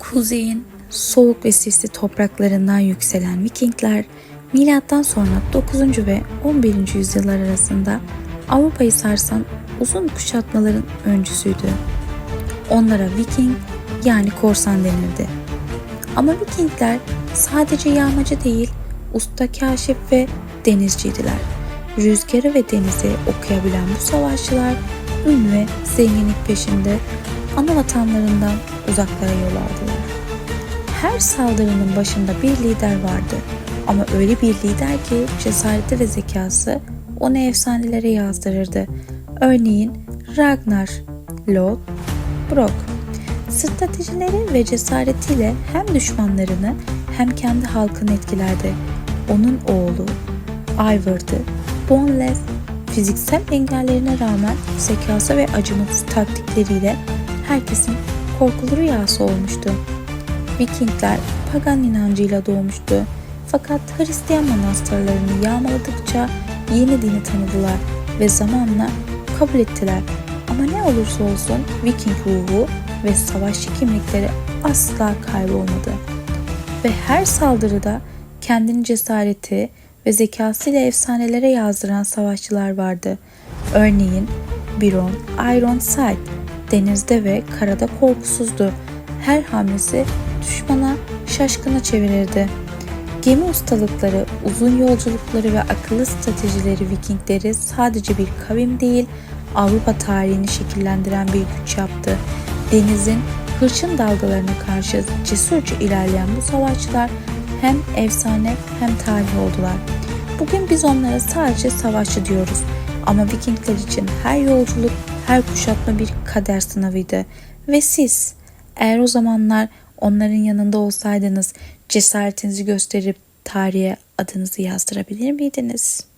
Kuzeyin soğuk ve sisli topraklarından yükselen Vikingler milattan sonra 9. ve 11. yüzyıllar arasında Avrupa'yı sarsan uzun kuşatmaların öncüsüydü. Onlara Viking yani korsan denirdi. Ama Vikingler sadece yağmacı değil, usta kaşif ve denizciydiler. Rüzgarı ve denizi okuyabilen bu savaşçılar ün ve zenginlik peşinde ana vatanlarından uzaklara yol aldılar. Her saldırının başında bir lider vardı ama öyle bir lider ki cesareti ve zekası onu efsanelere yazdırırdı. Örneğin Ragnar, Loth, Brock. Stratejileri ve cesaretiyle hem düşmanlarını hem kendi halkını etkilerdi. Onun oğlu Ivar'dı. Boneless fiziksel engellerine rağmen zekası ve acımasız taktikleriyle herkesin korkulu rüyası olmuştu. Vikingler pagan inancıyla doğmuştu. Fakat Hristiyan manastırlarını yağmaladıkça yeni dini tanıdılar ve zamanla kabul ettiler. Ama ne olursa olsun Viking ruhu ve savaşçı kimlikleri asla kaybolmadı. Ve her saldırıda kendini cesareti ve zekasıyla efsanelere yazdıran savaşçılar vardı. Örneğin Biron Ironside denizde ve karada korkusuzdu. Her hamlesi düşmana şaşkına çevirirdi. Gemi ustalıkları, uzun yolculukları ve akıllı stratejileri Vikingleri sadece bir kavim değil, Avrupa tarihini şekillendiren bir güç yaptı. Denizin hırçın dalgalarına karşı cesurca ilerleyen bu savaşçılar hem efsane hem tarih oldular. Bugün biz onlara sadece savaşçı diyoruz ama Vikingler için her yolculuk, her kuşatma bir kader sınavıydı. Ve siz eğer o zamanlar onların yanında olsaydınız cesaretinizi gösterip tarihe adınızı yazdırabilir miydiniz?